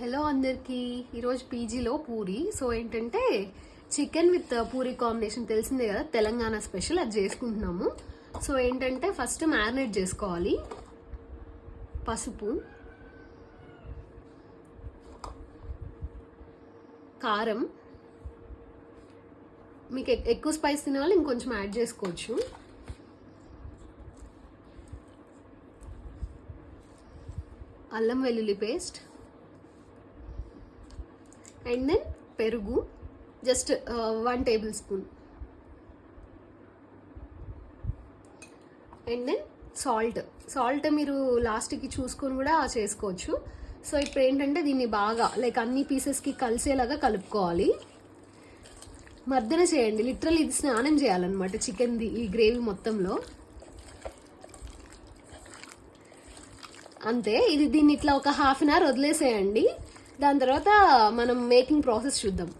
Hello అందరికీ. ఈరోజు పీజీలో పూరి. సో ఏంటంటే చికెన్ విత్ పూరి కాంబినేషన్ తెలిసిందే కదా తెలంగాణ స్పెషల్ అది చేసుకుంటున్నాము. సో ఏంటంటే ఫస్ట్ మ్యారినేట్ చేసుకోవాలి. పసుపు కారం. మీకు ఎక్- ఎక్కువ స్పైస్ తినే వాళ్ళు ఇంకొంచెం యాడ్ చేసుకోవచ్చు. అల్లం వెల్లుల్లి పేస్ట్ అండ్ దెన్ పెరుగు just one tablespoon and then salt salt మీరు లాస్ట్కి చూసుకొని కూడా చేసుకోవచ్చు. సో ఇప్పుడు ఏంటంటే దీన్ని బాగా లైక్ అన్ని పీసెస్కి కలిసేలాగా కలుపుకోవాలి. మర్దన చేయండి. లిటరల్ ఇది స్నానం చేయాలన్నమాట చికెన్ది ఈ గ్రేవీ మొత్తంలో. అంతే. ఇది దీన్ని ఇట్లా ఒక హాఫ్ అన్ అవర్ వదిలేసేయండి. దాని తర్వాత మనం మేకింగ్ ప్రాసెస్ చూద్దాం.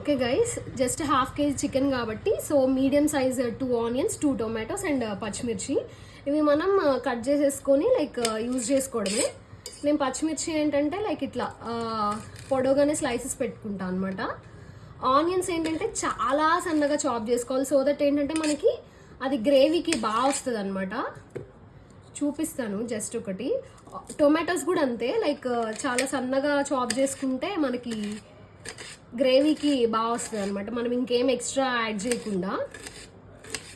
Okay guys just half KG chicken కాబట్టి so medium size two onions two tomatoes and పచ్చిమిర్చి. ఇవి మనం uh, కట్ చేసేసుకొని లైక్ యూజ్ uh, చేసుకోవడమే. నేను పచ్చిమిర్చి ఏంటంటే లైక్ ఇట్లా uh, పొడవుగానే స్లైసెస్ పెట్టుకుంటా అనమాట ఆనియన్స్ ఏంటంటే చాలా సన్నగా చాప్ చేసుకోవాలి. సో దట్ ఏంటంటే మనకి అది గ్రేవీకి బాగా వస్తుంది అనమాట చూపిస్తాను జస్ట్ ఒకటి. టొమాటోస్ కూడా అంతే. లైక్ చాలా సన్నగా చాప్ చేసుకుంటే మనకి గ్రేవీకి బాగా వస్తుంది అనమాట మనం ఇంకేం ఎక్స్ట్రా యాడ్ చేయకుండా.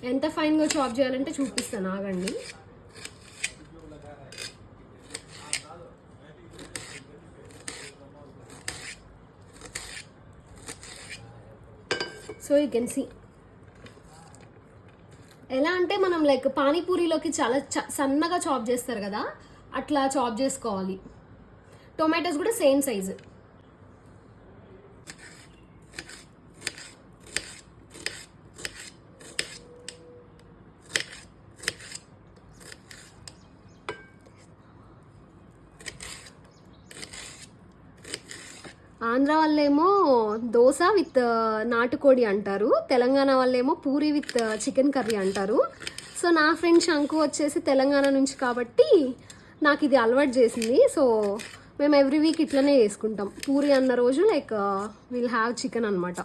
ఎంత ఫైన్గా చాప్ చేయాలంటే చూపిస్తాను. ఆగండి. సో యూ కెన్ సీ ఎలా అంటే మనం లైక్ పానీపూరిలోకి చాలా చ- సన్నగా చాప్ చేస్తారు కదా. అట్లా చాప్ చేసుకోవాలి. టొమాటోస్ కూడా సేమ్ సైజు ఆంధ్ర వాళ్ళేమో దోశ విత్ నాటుకోడి అంటారు. తెలంగాణ వాళ్ళేమో పూరి విత్ చికెన్ కర్రీ అంటారు. సో నా ఫ్రెండ్ శంకు వచ్చేసి తెలంగాణ నుంచి కాబట్టి నాకు ఇది అలవాటు చేసింది. సో మేము ఎవ్రీ వీక్ ఇట్లనే చేసుకుంటాం. పూరి అన్న రోజు లైక్ విల్ హ్యావ్ చికెన్ అనమాట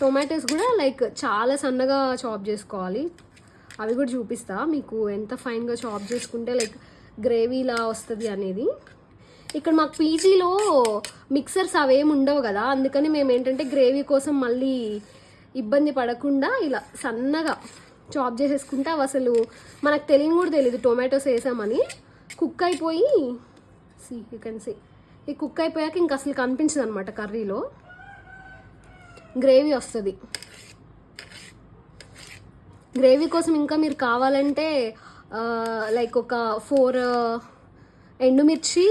టొమాటోస్ కూడా లైక్ చాలా సన్నగా చాప్ చేసుకోవాలి. అవి కూడా చూపిస్తా. మీకు ఎంత ఫైన్గా చాప్ చేసుకుంటే లైక్ గ్రేవీలా వస్తుంది అనేది. ఇక్కడ మాకు పీజీలో మిక్సర్స్ అవేమి ఉండవు కదా. అందుకని మేము ఏంటంటే గ్రేవీ కోసం మళ్ళీ ఇబ్బంది పడకుండా ఇలా సన్నగా చాప్ చేసేసుకుంటే అవి అసలు. మనకు తెలియని కూడా తెలియదు టొమాటోస్ వేసామని. కుక్ అయిపోయి సి యూ కెన్ సీ ఈ కుక్ అయిపోయాక ఇంక అసలు కనిపించదు అనమాట కర్రీలో. గ్రేవీ వస్తుంది. గ్రేవీ కోసం ఇంకా మీరు కావాలంటే లైక్ ఒక ఫోర్ ఎండుమిర్చి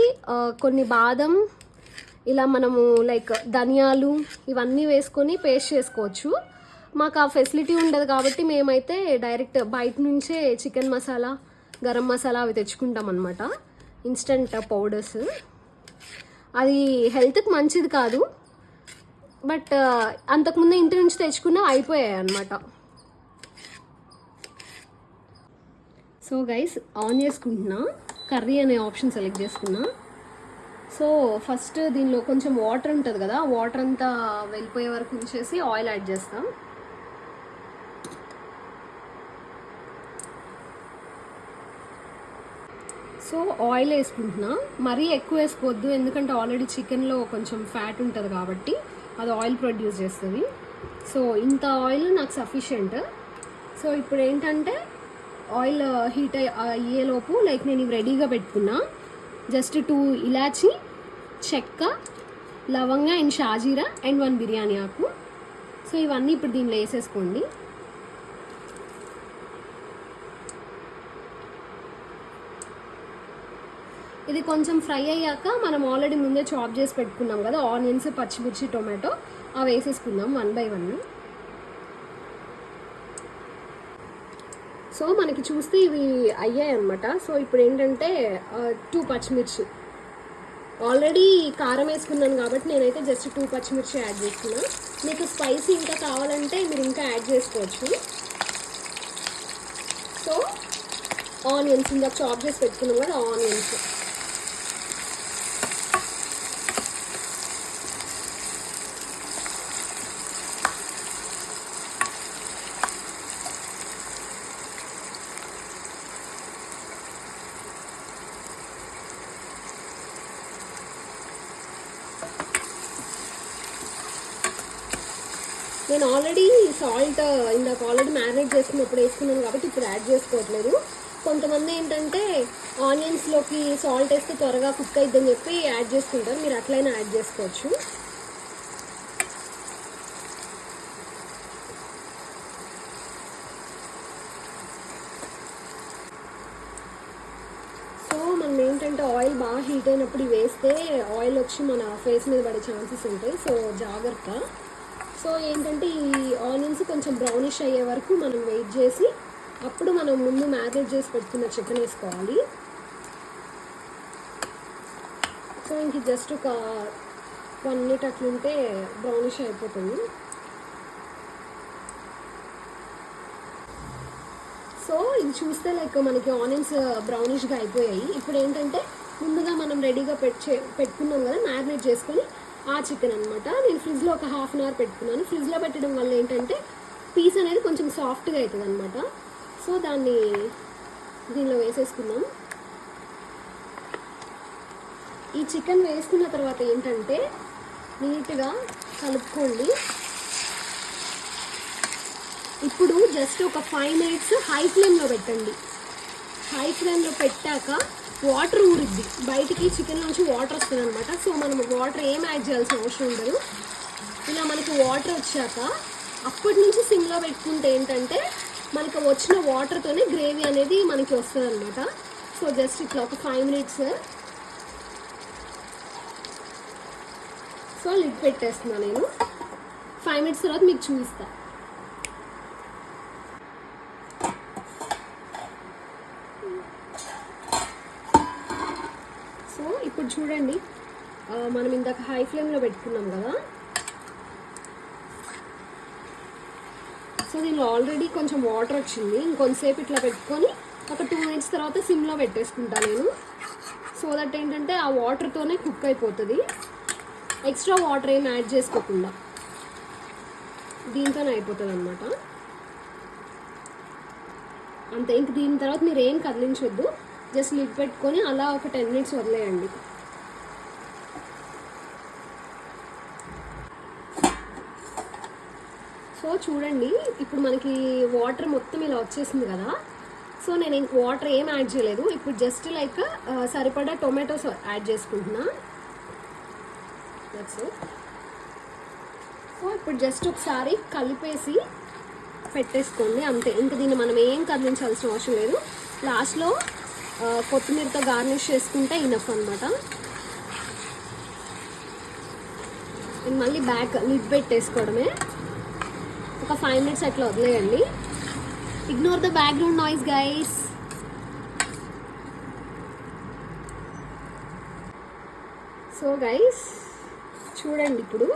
కొన్ని బాదం ఇలా మనము లైక్ ధనియాలు ఇవన్నీ వేసుకొని పేస్ట్ చేసుకోవచ్చు. మాకు ఆ ఫెసిలిటీ ఉండదు కాబట్టి మేమైతే డైరెక్ట్ బయట నుంచే చికెన్ మసాలా గరం మసాలా అవి తెచ్చుకుంటాం అనమాట ఇన్స్టంట్ పౌడర్స్ అది హెల్త్కి మంచిది కాదు. బట్ అంతకుముందు ఇంటి నుంచి తెచ్చుకున్న అయిపోయాయి అనమాట సో గైస్ ఆన్ చేసుకుంటున్నా. కర్రీ అనే ఆప్షన్ సెలెక్ట్ చేసుకున్నా. సో ఫస్ట్ దీనిలో కొంచెం వాటర్ ఉంటుంది కదా వాటర్ అంతా వెళ్ళిపోయే వరకు ఉంచేసి ఆయిల్ యాడ్ చేస్తాం. సో ఆయిల్ వేసుకుంటున్నా. మరీ ఎక్కువ వేసుకోవద్దు. ఎందుకంటే ఆల్రెడీ చికెన్లో కొంచెం ఫ్యాట్ ఉంటుంది కాబట్టి అది ఆయిల్ ప్రొడ్యూస్ చేస్తుంది. సో ఇంత ఆయిల్ నాకు సఫిషియంట్ సో ఇప్పుడు ఏంటంటే ఆయిల్ హీట్ అయ్యేలోపు లైక్ నేను ఇవి రెడీగా పెట్టుకున్నా. జస్ట్ టూ ఇలాచి చెక్క లవంగా అండ్ షాజీరా అండ్ వన్ బిర్యానీ ఆకు. సో ఇవన్నీ ఇప్పుడు దీనిలో వేసేసుకోండి. ఇది కొంచెం ఫ్రై అయ్యాక మనం ఆల్రెడీ ముందే చాప్ చేసి పెట్టుకున్నాం కదా ఆనియన్స్ పచ్చిమిర్చి టొమాటో అవి వేసేసుకుందాం వన్ బై వన్. సో మనకి చూస్తే ఇవి అయ్యాయి అనమాట సో ఇప్పుడు ఏంటంటే టూ పచ్చిమిర్చి. ఆల్రెడీ కారం వేసుకున్నాను కాబట్టి నేనైతే జస్ట్ టూ పచ్చిమిర్చి యాడ్ చేస్తున్నా. మీకు స్పైసీ ఇంకా కావాలంటే మీరు ఇంకా యాడ్ చేసుకోవచ్చు. సో ఆనియన్స్ ఇందాక చాప్ చేసి పెట్టుకున్నాం కదా ఆనియన్స్. నేను ఆల్రెడీ సాల్ట్ ఇందాక ఆల్రెడీ మ్యారినేట్ చేసుకున్నప్పుడు వేసుకున్నాను కాబట్టి ఇప్పుడు యాడ్ చేసుకోవట్లేదు. కొంతమంది ఏంటంటే ఆనియన్స్లోకి సాల్ట్ వేస్తే త్వరగా కుక్ అయిద్దని చెప్పి యాడ్ చేసుకుంటారు. మీరు అట్లయినా యాడ్ చేసుకోవచ్చు. సో మనం ఏంటంటే ఆయిల్ బాగా హీట్ అయినప్పుడు వేస్తే ఆయిల్ వచ్చి మన ఫేస్ మీద పడే ఛాన్సెస్ ఉంటాయి. సో జాగ్రత్త. సో ఏంటంటే ఈ ఆనియన్స్ కొంచెం బ్రౌనిష్ అయ్యే వరకు మనం వెయిట్ చేసి అప్పుడు మనం ముందు మ్యారినేట్ చేసి పెట్టుకున్న చికెన్ వేసుకోవాలి. సో ఇంక జస్ట్ ఒక వన్ మినిట్ అట్లుంటే బ్రౌనిష్ అయిపోతుంది. సో ఇది చూస్తే లైక్ మనకి ఆనియన్స్ బ్రౌనిష్గా అయిపోయాయి. ఇప్పుడు ఏంటంటే ముందుగా మనం రెడీగా పెట్టే పెట్టుకున్నాం కదా మ్యారినేట్ చేసుకొని ఆ చికెన్ అనమాట నేను ఫ్రిడ్జ్లో ఒక హాఫ్ అన్ అవర్ పెట్టుకున్నాను. ఫ్రిడ్జ్లో పెట్టడం వల్ల ఏంటంటే పీస్ అనేది కొంచెం సాఫ్ట్గా అవుతుంది అనమాట సో దాన్ని దీనిలో వేసేసుకుందాం. ఈ చికెన్ వేసుకున్న తర్వాత ఏంటంటే నీట్గా కలుపుకోండి. ఇప్పుడు జస్ట్ ఒక ఫైవ్ మినిట్స్ హై ఫ్లేమ్లో పెట్టండి. హై ఫ్లేమ్లో పెట్టాక వాటర్ ఊరిద్ది. బయటికి చికెన్ నుంచి వాటర్ వస్తుంది అనమాట సో మనం వాటర్ ఏం యాడ్ చేయాల్సిన అవసరం ఉండదు. ఇలా మనకి వాటర్ వచ్చాక అప్పటి నుంచి సిమ్లో పెట్టుకుంటే ఏంటంటే మనకి వచ్చిన వాటర్తోనే గ్రేవీ అనేది మనకి వస్తుంది అనమాట సో జస్ట్ ఇట్లా ఒక ఫైవ్ మినిట్స్ సో లిడ్ పెట్టేస్తున్నా నేను. ఫైవ్ మినిట్స్ తర్వాత మీకు చూపిస్తాను సో ఇప్పుడు చూడండి. మనం ఇందాక హై ఫ్లేమ్లో పెట్టుకున్నాం కదా. సో దీనిలో ఆల్రెడీ కొంచెం వాటర్ వచ్చింది. ఇంకొంతసేపు ఇట్లా పెట్టుకొని ఒక టూ మినిట్స్ తర్వాత సిమ్లో పెట్టేసుకుంటా నేను. సో దట్ ఏంటంటే ఆ వాటర్తోనే కుక్ అయిపోతుంది. ఎక్స్ట్రా వాటర్ ఏం యాడ్ చేసుకోకుండా. దీంతోనే అయిపోతుంది అనమాట అంతే ఇంక దీని తర్వాత మీరు ఏం కదిలించొద్దు. జస్ట్ లిడ్ పెట్టుకొని అలా ఒక టెన్ మినిట్స్ వదిలేయండి. సో చూడండి ఇప్పుడు మనకి వాటర్ మొత్తం ఇలా వచ్చేసింది కదా. సో నేను వాటర్ ఏం యాడ్ చేయలేదు. ఇప్పుడు జస్ట్ లైక్ సరిపడా టొమాటోస్ యాడ్ చేసుకుంటున్నా. దట్స్ సో ఇప్పుడు జస్ట్ ఒకసారి కలిపేసి పెట్టేసుకోండి అంతే. ఇంక దీన్ని మనం ఏం కదిలించాల్సిన అవసరం లేదు. లాస్ట్లో కొత్తిమీరతో గార్నిష్ చేసుకుంటే ఇనఫ్ అనమాట మళ్ళీ బ్యాక్ లిడ్ పెట్టేసుకోవడమే. ఒక ఫైవ్ మినిట్స్ అట్లా వదిలేయండి. Ignore the background noise guys so guys చూడండి ఇప్పుడు.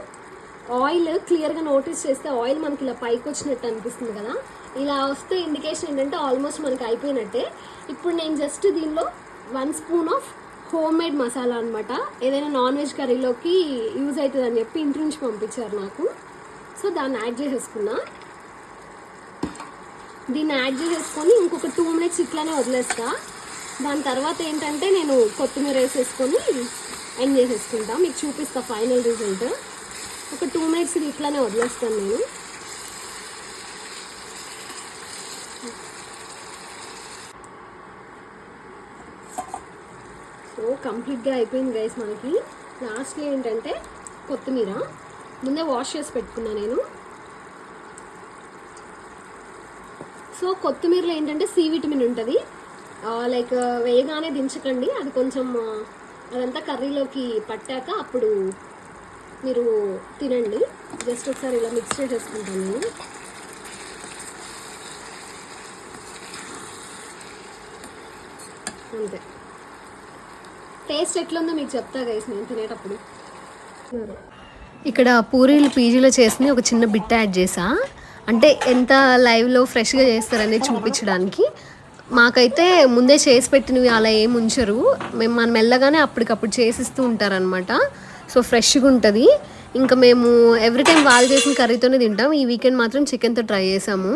ఆయిల్ క్లియర్గా నోటీస్ చేస్తే ఆయిల్ మనకి ఇలా పైకి వచ్చినట్టు అనిపిస్తుంది కదా. ఇలా వస్తే ఇండికేషన్ ఏంటంటే ఆల్మోస్ట్ మనకి అయిపోయినట్టే. ఇప్పుడు నేను జస్ట్ దీనిలో one spoon of homemade masala అనమాట ఏదైనా నాన్ వెజ్ కర్రీలోకి యూజ్ అవుతుంది అని చెప్పి ఇంటి నుంచి పంపించారు నాకు. సో దాన్ని యాడ్ చేసేసుకున్నా. దీన్ని యాడ్ చేసేసుకొని ఇంకొక టూ మినిట్స్ ఇట్లానే వదిలేస్తా. దాని తర్వాత ఏంటంటే నేను కొత్తిమీర వేసేసుకొని ఎండ్ చేసేసుకుంటా. మీకు చూపిస్తా ఫైనల్ రిజల్ట్. ఒక టూ మినిట్స్ ఇది ఇట్లానే వదిలేస్తాను నేను. సో కంప్లీట్గా అయిపోయింది గైస్ మనకి. లాస్ట్లో ఏంటంటే కొత్తిమీర. ముందే వాష్ చేసి పెట్టుకున్నా నేను. సో కొత్తిమీరలో ఏంటంటే సి విటమిన్ ఉంటుంది. లైక్ వేయగానే దించకండి. అది కొంచెం అదంతా కర్రీలోకి పట్టాక అప్పుడు మీరు తినండి. జస్ట్ ఒకసారి ఇలా మిక్స్ చేసేసుకుంటాను నేను. అంతే. టేస్ట్ ఎట్లుందో మీకు చెప్తా గైస్ నేను తినేటప్పుడు. ఇక్కడ పూరీలు పీజీలో చేసి ఒక చిన్న బిట్ యాడ్ చేసా. అంటే ఎంత లైవ్లో ఫ్రెష్గా చేస్తారనేది చూపించడానికి. మాకైతే ముందే చేసి పెట్టినవి అలా ఏం ఉంచరు. మేము మనం మెల్లగానే అప్పటికప్పుడు చేసిస్తూ ఉంటారనమాట సో ఫ్రెష్గా ఉంటుంది. ఇంకా మేము ఎవ్రీ టైం వాళ్ళు చేసిన కర్రీతోనే తింటాం. ఈ వీకెండ్ మాత్రం చికెన్తో ట్రై చేసాము.